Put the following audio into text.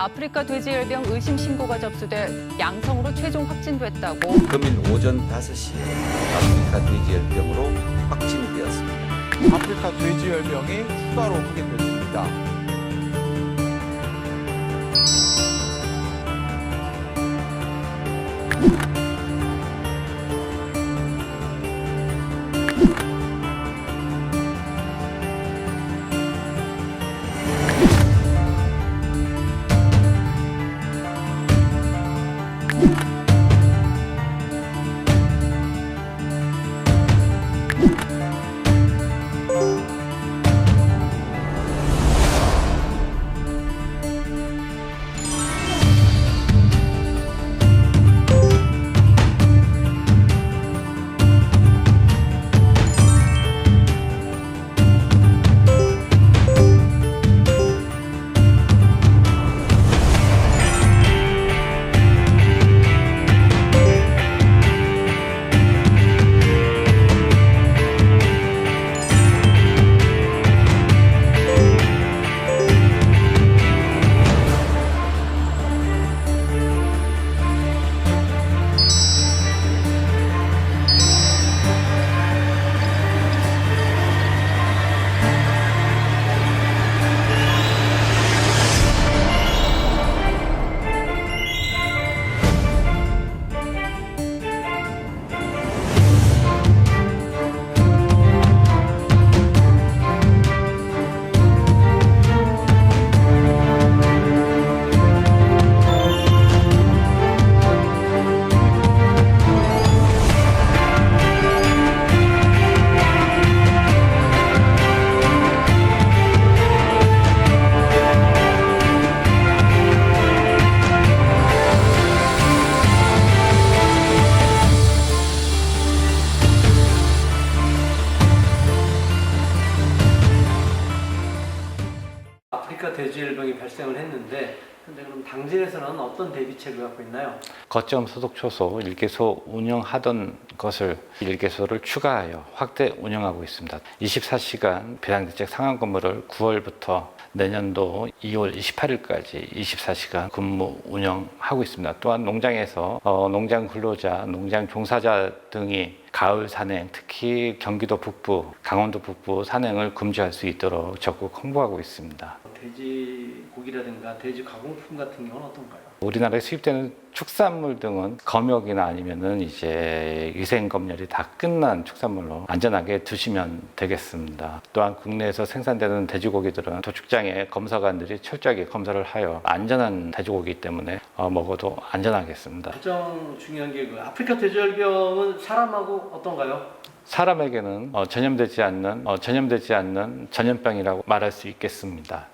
아프리카 돼지열병 의심 신고가 접수돼 양성으로 최종 확진됐다고 금일 오전 5시에 아프리카 돼지열병으로 확진되었습니다. 아프리카 돼지열병이 추가로 확인됐습니다. 아프리카 돼지열병이 발생을 했는데 근데 그럼 당진에서는 어떤 대비책을 갖고 있나요? 거점 소득 초소 1개소 운영하던 것을 1개소를 추가하여 확대 운영하고 있습니다. 24시간 비상대책 상황 근무를 9월부터 내년도 2월 28일까지 24시간 근무 운영하고 있습니다. 또한 농장에서 어, 농장 근로자, 농장 종사자 등이 가을 산행, 특히 경기도 북부, 강원도 북부 산행을 금지할 수 있도록 적극 홍보하고 있습니다. 돼지 고기라든가 돼지 가공품 같은 경우는 어떤가요? 우리나라에 수입되는 축산물 등은 검역이나 아니면은 이제 위생 검열이 다 끝난 축산물로 안전하게 두시면 되겠습니다. 또한 국내에서 생산되는 돼지고기들은 도축장의 검사관들이 철저하게 검사를 하여 안전한 돼지고기 때문에 어, 먹어도 안전하겠습니다. 가장 중요한 게 그 아프리카 돼지열병은 사람하고 어떤가요? 사람에게는 어, 전염되지 않는 어, 전염되지 않는 전염병이라고 말할 수 있겠습니다.